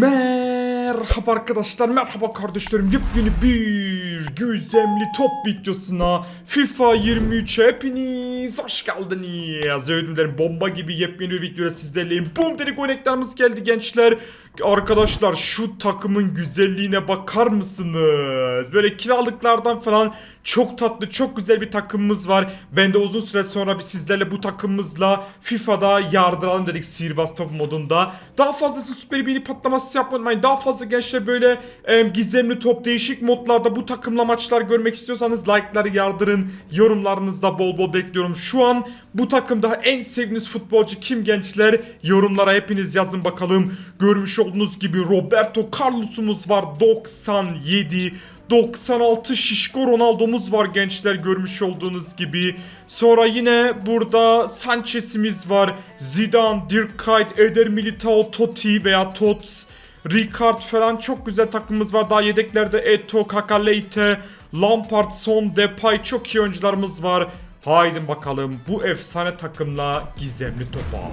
Merhaba arkadaşlar, merhaba kardeşlerim. Yepyeni bir güzemli top videosuna FIFA 23 hepiniz hoş geldiniz. Ödümlerim bomba gibi yepyeni bir videoda sizlerleyim. Boom dedik oynaklarımız geldi gençler. Arkadaşlar şu takımın güzelliğine bakar mısınız? Böyle kiralıklardan falan çok tatlı, çok güzel bir takımımız var. Ben de uzun süre sonra bir sizlerle bu takımımızla FIFA'da yardıralım dedik sihirbaz top modunda. Daha fazlası süper bini patlaması yapmayın. Daha fazla gençler böyle e, gizemli top değişik modlarda bu takımla maçlar görmek istiyorsanız like'ları yardırın. Yorumlarınızda bol bol bekliyorum. Şu an bu takımda en sevdiğiniz futbolcu kim gençler? Yorumlara hepiniz yazın bakalım. Görmüş olduğunuz gibi Roberto Carlos'umuz var 97 96 şişko Ronaldo'muz var gençler görmüş olduğunuz gibi. Sonra yine burada Sanchez'imiz var. Zidane, Dirk Kuyt, Eder Militao, Totti veya Tots. Ricard falan çok güzel takımımız var. Daha yedeklerde Eto, Kakaleite, Lampard, Son, Depay çok iyi oyuncularımız var. Haydi bakalım bu efsane takımla gizemli topa.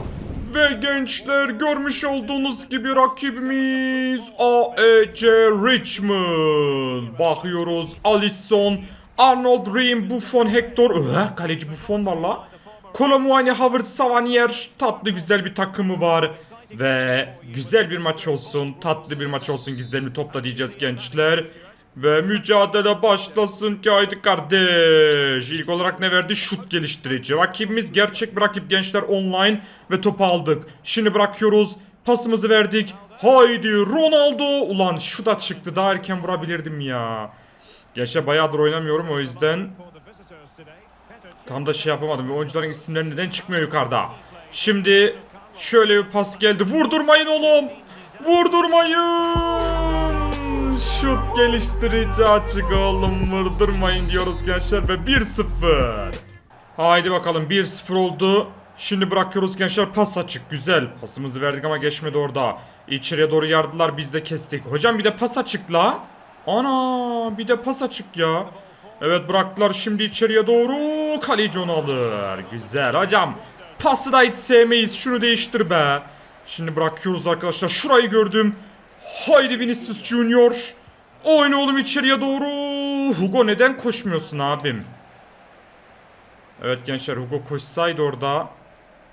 Ve gençler görmüş olduğunuz gibi rakibimiz AEC Richmond. Bakıyoruz Alisson, Arnold, Ream, Buffon, Hector. Öh, kaleci Buffon var la. Kolomuani, Howard, Savanier. Tatlı güzel bir takımı var. Ve güzel bir maç olsun, tatlı bir maç olsun gizemli topla diyeceğiz gençler. Ve mücadele başlasın ki haydi kardeş. İlk olarak ne verdi? Şut geliştirici. Rakibimiz gerçek bir rakip gençler online ve topu aldık. Şimdi bırakıyoruz. Pasımızı verdik. Haydi Ronaldo. Ulan şu da çıktı. Daha erken vurabilirdim ya. Gençler bayağıdır oynamıyorum o yüzden tam da şey yapamadım. Ve oyuncuların isimleri neden çıkmıyor yukarıda? Şimdi şöyle bir pas geldi. Vurdurmayın oğlum. Vurdurmayın. Şut geliştirici açık oğlum. Vurdurmayın diyoruz gençler ve 1-0. Haydi bakalım 1-0 oldu. Şimdi bırakıyoruz gençler pas açık güzel. Pasımızı verdik ama geçmedi orada. İçeriye doğru yardılar biz de kestik. Hocam bir de pas açık la. Ana bir de pas açık ya. Evet bıraktılar şimdi içeriye doğru. Kaleci onu alır. Güzel hocam. Pası da hiç sevmeyiz. Şunu değiştir be. Şimdi bırakıyoruz arkadaşlar. Şurayı gördüm. Haydi Vinicius Junior. Oyna oğlum içeriye doğru. Hugo neden koşmuyorsun abim? Evet gençler Hugo koşsaydı orada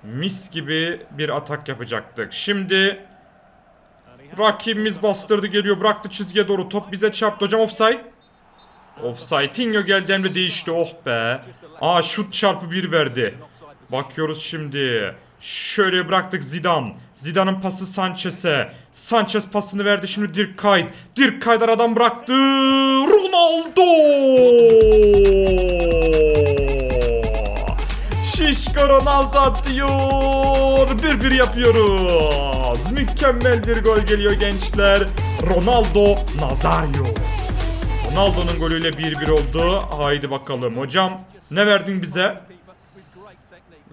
mis gibi bir atak yapacaktık. Şimdi rakibimiz bastırdı geliyor bıraktı çizgiye doğru top bize çarptı hocam offside. Offside Tinho geldi hem de değişti oh be. Aa şut çarpı bir verdi. Bakıyoruz şimdi. Şöyle bıraktık Zidane. Zidane'ın pası Sanchez'e. Sanchez pasını verdi şimdi Dirk Kuyt. Dirk Kuyt aradan bıraktı. Ronaldo. Şişko Ronaldo atıyor. Bir bir yapıyoruz. Mükemmel bir gol geliyor gençler. Ronaldo Nazario. Ronaldo'nun golüyle 1-1 oldu. Haydi bakalım hocam. Ne verdin bize?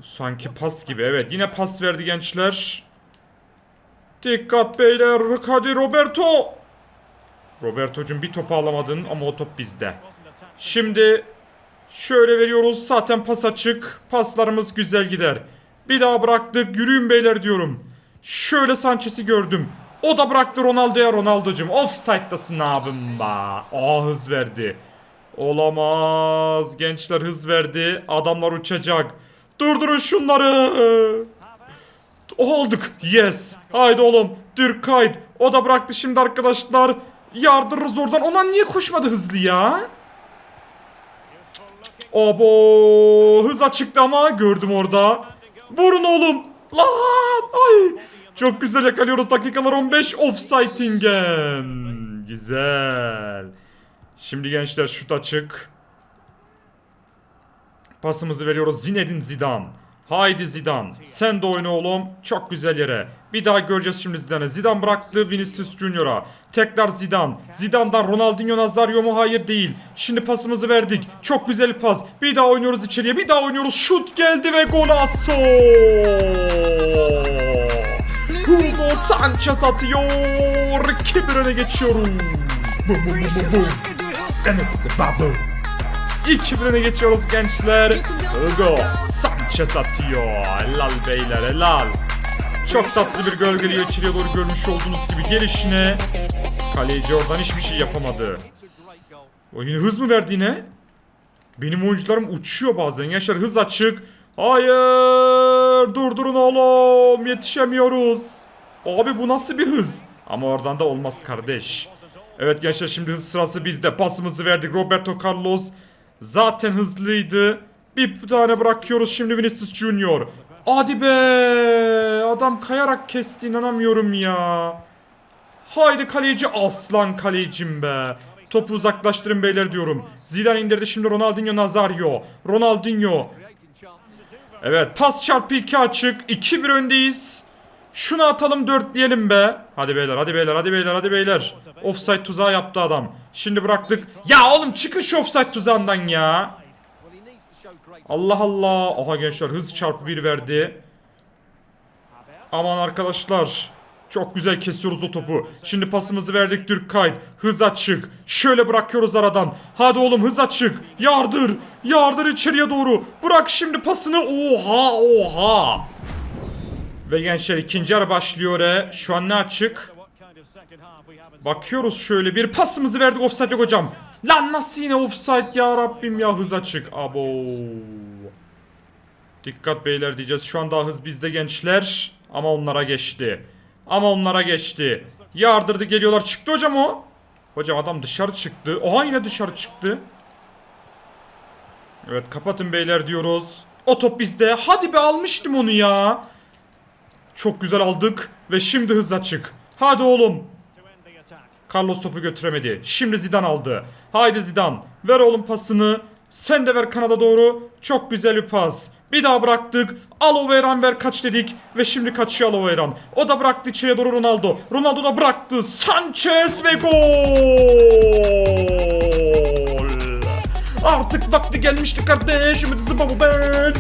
Sanki pas gibi evet. Yine pas verdi gençler. Dikkat beyler. Hadi Roberto. Roberto'cum bir topu alamadın ama o top bizde. Şimdi şöyle veriyoruz. Zaten pas açık. Paslarımız güzel gider. Bir daha bıraktık. Yürüyün beyler diyorum. Şöyle Sanchez'i gördüm. O da bıraktı Ronaldo'ya Ronaldo'cum. Offside'dasın abim ba. Aa hız verdi. Olamaz. Gençler hız verdi. Adamlar uçacak. Durdurun şunları. Olduk. Yes. Haydi oğlum. Dirk Kuyt. O da bıraktı şimdi arkadaşlar. Yardırırız oradan. Ona niye koşmadı hızlı ya? Abo hız çıktı ama gördüm orada. Vurun oğlum. Lan ay. Çok güzel yakalıyoruz dakikalar 15 offside'ingen. Güzel. Şimdi gençler şut açık. Pasımızı veriyoruz Zinedine Zidane. Haydi Zidane. Sen de oyna oğlum. Çok güzel yere. Bir daha göreceğiz şimdi Zidane'ı. Zidane bıraktı Vinicius Junior'a. Tekrar Zidane. Zidane'dan Ronaldinho Nazario mu? Hayır değil. Şimdi pasımızı verdik. Çok güzel pas. Bir daha oynuyoruz içeriye. Bir daha oynuyoruz. Şut geldi ve golazo. Hugo Sanchez atıyor. 2-1 öne geçiyoruz. Bum bum bum bum bum. Evet bubble. 2-1 öne geçiyoruz gençler. Hugo Sanchez atıyor. Helal beyler helal. Çok tatlı bir gol geliyor içeriye doğru görmüş olduğunuz gibi gelişine. Kaleci oradan hiçbir şey yapamadı. O yine hız mı verdi yine? Benim oyuncularım uçuyor bazen. Yaşar hız açık. Hayır! Durdurun oğlum! Yetişemiyoruz. Abi bu nasıl bir hız? Ama oradan da olmaz kardeş. Evet gençler şimdi hız sırası bizde. Pasımızı verdik Roberto Carlos. Zaten hızlıydı. Bir tane bırakıyoruz şimdi Vinicius Junior. Hadi be! Adam kayarak kesti inanamıyorum ya. Haydi kaleci aslan kalecim be. Topu uzaklaştırın beyler diyorum. Zidane indirdi şimdi Ronaldinho Nazario. Ronaldinho. Evet pas çarpı 2 açık. 2-1 öndeyiz. Şunu atalım dörtleyelim be. Hadi beyler hadi beyler hadi beyler hadi beyler. Offside tuzağı yaptı adam. Şimdi bıraktık. Ya oğlum çıkın şu offside tuzağından ya. Allah Allah. Aha gençler hız çarpı 1 verdi. Aman arkadaşlar. Çok güzel kesiyoruz o topu. Şimdi pasımızı verdik Dürkkayt. Hız açık. Şöyle bırakıyoruz aradan. Hadi oğlum hız açık. Yardır. Yardır içeriye doğru. Bırak şimdi pasını. Oha oha. Ve gençler ikinci ara başlıyor. E. Şu an ne açık? Bakıyoruz şöyle bir pasımızı verdik offside yok hocam. Lan nasıl yine offside ya Rabbim ya hız açık. Abo. Dikkat beyler diyeceğiz. Şu an daha hız bizde gençler. Ama onlara geçti. Ama onlara geçti. Yardırdı geliyorlar. Çıktı hocam o. Hocam adam dışarı çıktı. Oha yine dışarı çıktı. Evet kapatın beyler diyoruz. O top bizde. Hadi be almıştım onu ya. Çok güzel aldık. Ve şimdi hız açık. Hadi oğlum. Carlos topu götüremedi. Şimdi Zidane aldı. Haydi Zidane. Ver oğlum pasını. Sen de ver kanada doğru. Çok güzel bir pas. Bir daha bıraktık. Aloveyran ver kaç dedik. Ve şimdi kaçıyor Aloveyran. O da bıraktı içeriye doğru Ronaldo. Ronaldo da bıraktı. Sanchez ve gol. Artık vakti gelmişti kardeş. Ümit zıbabı ben.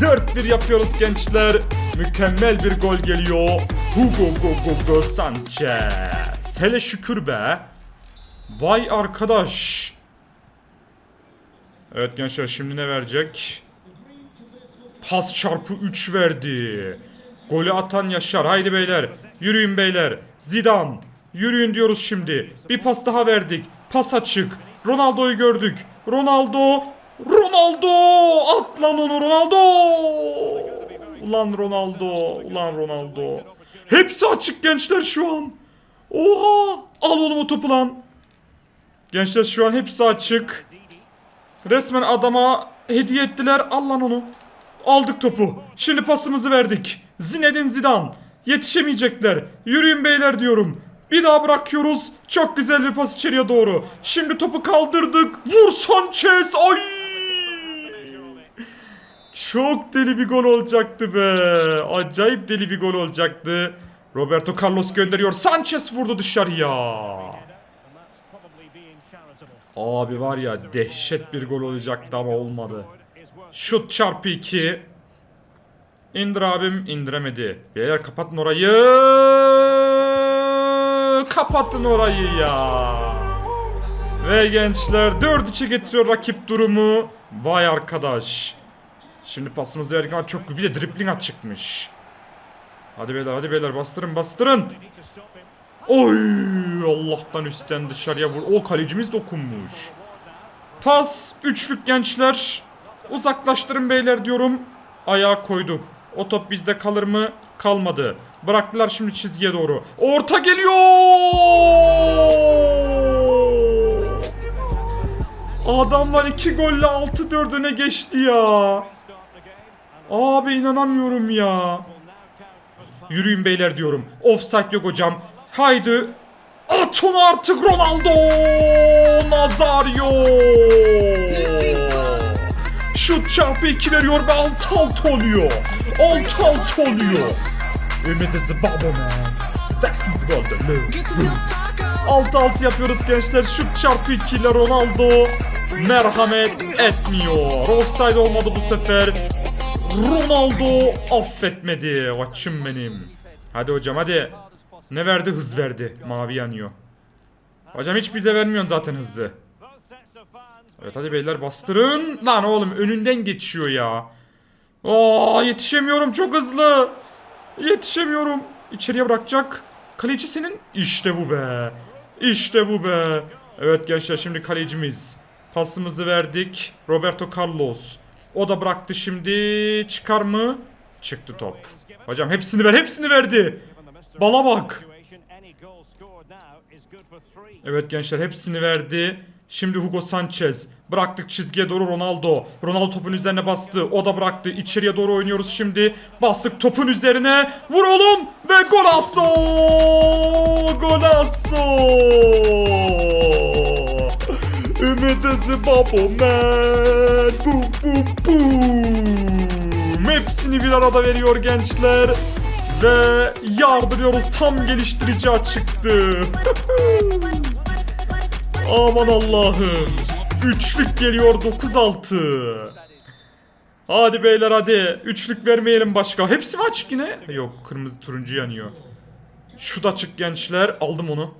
4-1 yapıyoruz gençler. Mükemmel bir gol geliyor. Hugo Hugo Hugo Sanchez. Hele şükür be. Vay arkadaş. Evet gençler şimdi ne verecek? Pas çarpı 3 verdi. Golü atan Yaşar. Haydi beyler. Yürüyün beyler. Zidane. Yürüyün diyoruz şimdi. Bir pas daha verdik. Pas açık. Ronaldo'yu gördük. Ronaldo. Ronaldo. At lan onu Ronaldo. Ulan Ronaldo. Ulan Ronaldo. Hepsi açık gençler şu an. Oha. Al oğlum o topu lan. Gençler şu an hepsi açık. Resmen adama hediye ettiler. Al lan onu. Aldık topu. Şimdi pasımızı verdik. Zinedine Zidane. Yetişemeyecekler. Yürüyün beyler diyorum. Bir daha bırakıyoruz. Çok güzel bir pas içeriye doğru. Şimdi topu kaldırdık. Vur Sanchez. Ay! Çok deli bir gol olacaktı be. Acayip deli bir gol olacaktı. Roberto Carlos gönderiyor. Sanchez vurdu dışarıya. Abi var ya dehşet bir gol olacaktı ama olmadı. Şut çarpı 2. İndir abim indiremedi. Beyler kapatın orayı. Kapatın orayı ya. Ve gençler 4-3'e getiriyor rakip durumu. Vay arkadaş. Şimdi pasımızı verdik ama çok bir de dripling açıkmış. Hadi beyler hadi beyler bastırın bastırın. Oy Allah'tan üstten dışarıya vur. O kalecimiz dokunmuş. Pas üçlük gençler. Uzaklaştırın beyler diyorum. Ayağa koyduk. O top bizde kalır mı? Kalmadı. Bıraktılar şimdi çizgiye doğru. Orta geliyor. Adamlar iki golle 6-4 öne geçti ya. Abi inanamıyorum ya. Yürüyün beyler diyorum. Offside yok hocam. Haydi. At onu artık Ronaldo. Nazario. Şut çarpı 2 veriyor ve alt alt oluyor. Alt alt oluyor. Ümit bubble man. Golden. Alt alt yapıyoruz gençler. Şut çarpı 2 ile Ronaldo merhamet etmiyor. Offside olmadı bu sefer. Ronaldo affetmedi. Açım benim. Hadi hocam hadi. Ne verdi? Hız verdi. Mavi yanıyor. Hocam hiç bize vermiyorsun zaten hızı. Evet hadi beyler bastırın. Lan oğlum önünden geçiyor ya. Aa yetişemiyorum çok hızlı. Yetişemiyorum. İçeriye bırakacak. Kaleci senin. İşte bu be. İşte bu be. Evet gençler şimdi kalecimiz. Pasımızı verdik. Roberto Carlos. O da bıraktı şimdi. Çıkar mı? Çıktı top. Hocam hepsini ver hepsini verdi. Bala bak. Evet gençler hepsini verdi. Şimdi Hugo Sanchez. Bıraktık çizgiye doğru Ronaldo. Ronaldo topun üzerine bastı. O da bıraktı. İçeriye doğru oynuyoruz şimdi. Bastık topun üzerine. Vur oğlum. Ve golasso. Golasso. Ümit babo man. Bum bum bum. Hepsini bir arada veriyor gençler. Ve yardırıyoruz. Tam geliştirici çıktı. Aman Allah'ım. Üçlük geliyor 9-6. Hadi beyler hadi. Üçlük vermeyelim başka. Hepsi mi açık yine? Yok kırmızı turuncu yanıyor. Şu da açık gençler. Aldım onu.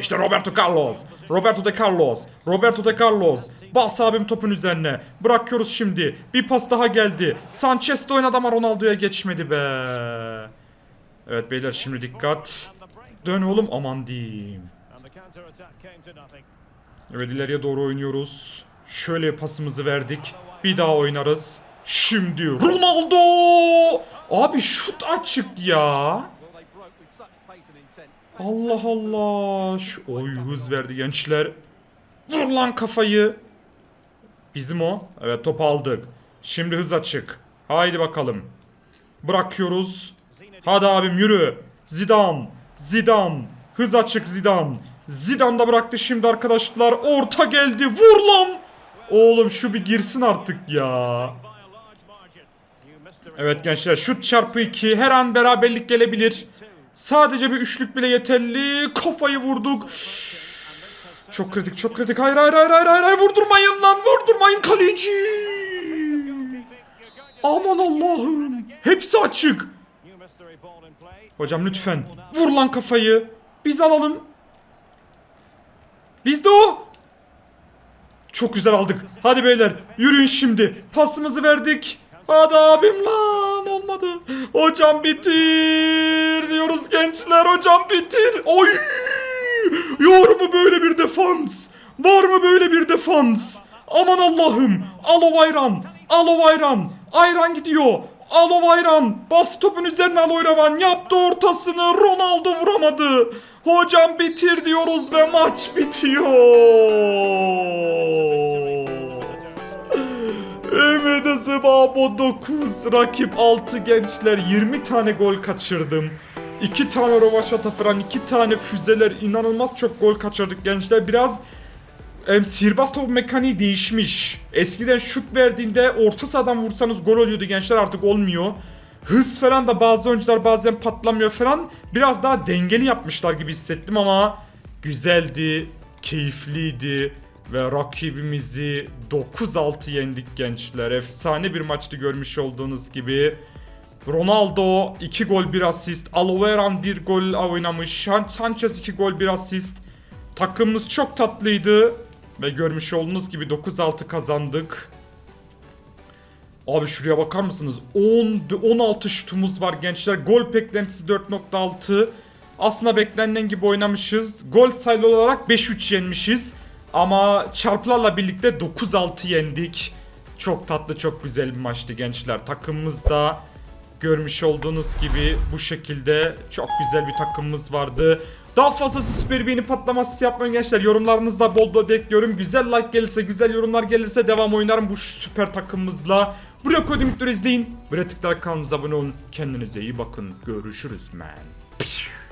İşte Roberto Carlos. Roberto de Carlos. Roberto de Carlos. Bas abim topun üzerine. Bırakıyoruz şimdi. Bir pas daha geldi. Sanchez de oynadı ama Ronaldo'ya geçmedi be. Evet beyler şimdi dikkat. Dön oğlum aman diyeyim. Evet ileriye doğru oynuyoruz. Şöyle pasımızı verdik. Bir daha oynarız. Şimdi Ronaldo! Abi şut açık ya. Allah Allah. Şu oy hız verdi gençler. Vur lan kafayı. Bizim o. Evet top aldık. Şimdi hız açık. Haydi bakalım. Bırakıyoruz. Hadi abim yürü. Zidane. Zidane. Hız açık Zidane. Zidane da bıraktı şimdi arkadaşlar. Orta geldi. Vur lan. Oğlum şu bir girsin artık ya. Evet gençler şut çarpı 2 her an beraberlik gelebilir. Sadece bir üçlük bile yeterli. Kafayı vurduk. Çok kritik çok kritik. Hayır hayır hayır hayır hayır, vurdurmayın lan vurdurmayın kaleci. Aman Allah'ım. Hepsi açık. Hocam lütfen vur lan kafayı. Biz alalım. Biz de o. Çok güzel aldık. Hadi beyler yürüyün şimdi. Pasımızı verdik. Hadi abim lan olmadı. Hocam bitir diyoruz gençler. Hocam bitir. Oy! Yor mu böyle bir defans? Var mı böyle bir defans? Aman Allah'ım. Alo ayran. Alo ayran. Ayran gidiyor. Alo ayran. Bas topun üzerine Alo ayran. Yaptı ortasını. Ronaldo vuramadı. Hocam bitir diyoruz ve maç bitiyor. Zıbabo 9, rakip 6 gençler 20 tane gol kaçırdım. 2 tane rovaşata falan 2 tane füzeler inanılmaz çok gol kaçırdık gençler. Biraz em, sihirbaz topu mekaniği değişmiş. Eskiden şut verdiğinde orta sahadan vursanız gol oluyordu gençler artık olmuyor. Hız falan da bazı oyuncular bazen patlamıyor falan. Biraz daha dengeli yapmışlar gibi hissettim ama güzeldi, keyifliydi ve rakibimizi 9-6 yendik gençler. Efsane bir maçtı görmüş olduğunuz gibi. Ronaldo 2 gol 1 asist. Aloveran 1 gol oynamış. San- Sanchez 2 gol 1 asist. Takımımız çok tatlıydı. Ve görmüş olduğunuz gibi 9-6 kazandık. Abi şuraya bakar mısınız? 10 16 şutumuz var gençler. Gol beklentisi 4.6. Aslında beklenen gibi oynamışız. Gol sayılı olarak 5-3 yenmişiz. Ama çarpılarla birlikte 9-6 yendik. Çok tatlı, çok güzel bir maçtı gençler. Takımımız da görmüş olduğunuz gibi bu şekilde çok güzel bir takımımız vardı. Daha fazlası süper beğeni patlaması yapmayın gençler. Yorumlarınızda bol bol bekliyorum. Güzel like gelirse, güzel yorumlar gelirse devam oynarım bu süper takımımızla. Buraya videoları izleyin. Buraya tıklayarak kanalımıza abone olun. Kendinize iyi bakın. Görüşürüz man.